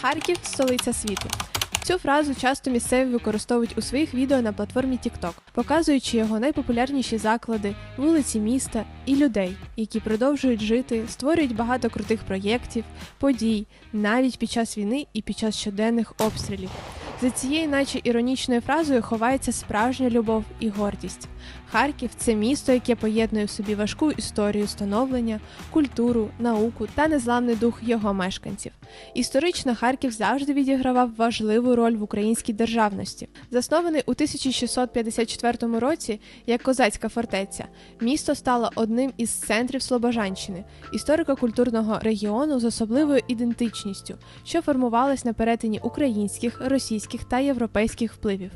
Харків столиця світу. Цю фразу часто місцеві використовують у своїх відео на платформі TikTok, показуючи його найпопулярніші заклади, вулиці міста і людей, які продовжують жити, створюють багато крутих проєктів, подій, навіть під час війни і під час щоденних обстрілів. За цією, наче іронічною фразою, ховається справжня любов і гордість. Харків це місто, яке поєднує в собі важку історію становлення, культуру, науку та незламний дух його мешканців. Історично Харків завжди відігравав важливу роль в українській державності. Заснований у 1654 році як козацька фортеця, місто стало одним із центрів Слобожанщини, історико-культурного регіону з особливою ідентичністю, що формувалась на перетині українських, російських та європейських впливів.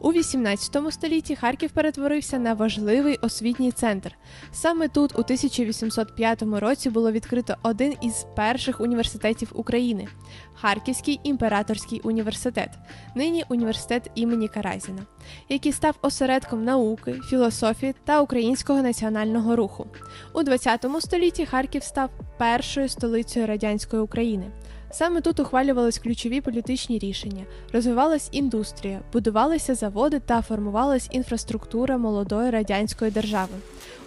У 18 столітті Харків перетворився на важливий освітній центр. Саме тут, у 1805 році, було відкрито один із перших університетів України Харківський імператорський університет, нині університет імені Каразіна, який став осередком науки, філософії та українського національного руху. У 20 столітті Харків став першою столицею радянської України. Саме тут ухвалювались ключові політичні рішення, розвивалась індустрія, будувалися заводи та формувалась інфраструктура молодої радянської держави.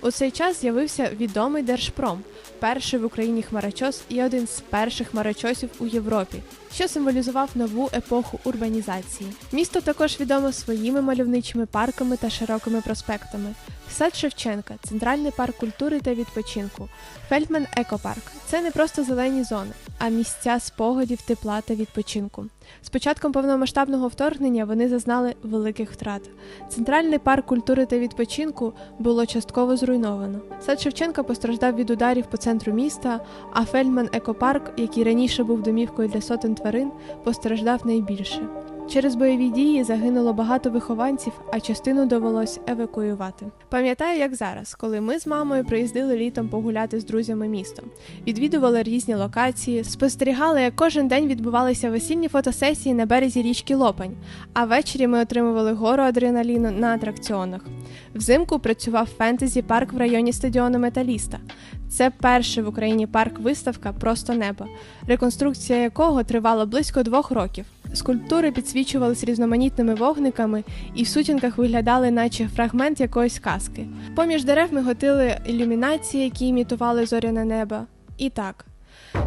У цей час з'явився відомий Держпром, перший в Україні хмарочос і один з перших хмарочосів у Європі, що символізував нову епоху урбанізації. Місто також відомо своїми мальовничими парками та широкими проспектами. Сад Шевченка, центральний парк культури та відпочинку, Фельдман Екопарк це не просто зелені зони, а місця спогадів, тепла та відпочинку. З початком повномасштабного вторгнення вони зазнали великих втрат. Центральний парк культури та відпочинку було частково зруйновано. Сад Шевченка постраждав від ударів по центру міста, а Фельдман Екопарк, який раніше був домівкою для сотень тварин, постраждав найбільше. Через бойові дії загинуло багато вихованців, а частину довелось евакуювати. Пам'ятаю, як зараз, коли ми з мамою приїздили літом погуляти з друзями містом, відвідували різні локації, спостерігали, як кожен день відбувалися весільні фотосесії на березі річки Лопань, а ввечері ми отримували гору адреналіну на атракціонах. Взимку працював фентезі парк в районі стадіону Металіста. Це перший в Україні парк-виставка Просто небо, реконструкція якого тривала близько двох років. Скульптури підсвічувались різноманітними вогниками і в сутінках виглядали, наче фрагмент якоїсь казки. Поміж дерев ми готили ілюмінації, які імітували зоряне небо. І так,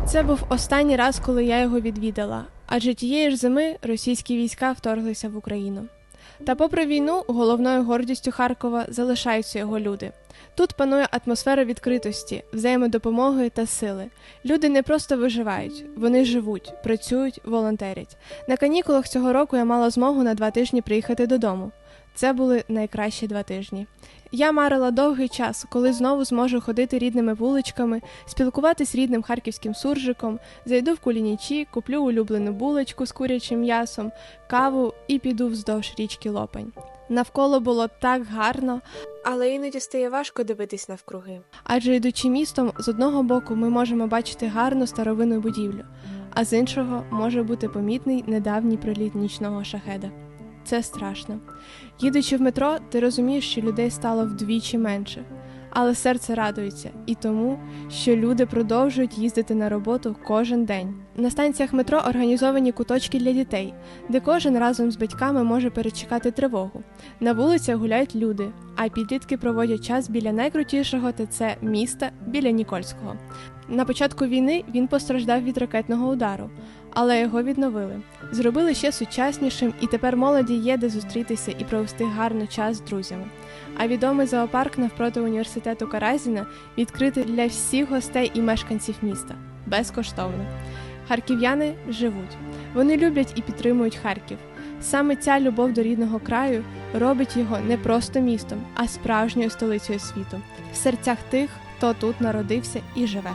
це був останній раз, коли я його відвідала, адже тієї ж зими російські війська вторглися в Україну. Та попри війну, головною гордістю Харкова залишаються його люди. Тут панує атмосфера відкритості, взаємодопомоги та сили. Люди не просто виживають, вони живуть, працюють, волонтерять. На канікулах цього року я мала змогу на два тижні приїхати додому. Це були найкращі два тижні. Я марила довгий час, коли знову зможу ходити рідними вуличками, спілкуватись рідним харківським суржиком, зайду в кулінічі, куплю улюблену булочку з курячим м'ясом, каву і піду вздовж річки Лопань. Навколо було так гарно, але іноді стає важко дивитись навкруги. Адже йдучи містом, з одного боку ми можемо бачити гарну старовинну будівлю, а з іншого може бути помітний недавній приліт нічного шахеда. Це страшно. Їдучи в метро, ти розумієш, що людей стало вдвічі менше. Але серце радується і тому, що люди продовжують їздити на роботу кожен день. На станціях метро організовані куточки для дітей, де кожен разом з батьками може перечекати тривогу. На вулицях гуляють люди, а підлітки проводять час біля найкрутішого ТЦ міста біля Нікольського. На початку війни він постраждав від ракетного удару, але його відновили. Зробили ще сучаснішим, і тепер молоді є де зустрітися і провести гарно час з друзями. А відомий зоопарк навпроти університету Каразіна відкритий для всіх гостей і мешканців міста безкоштовно. Харків'яни живуть. Вони люблять і підтримують Харків. Саме ця любов до рідного краю робить його не просто містом, а справжньою столицею світу в серцях тих, хто тут народився і живе.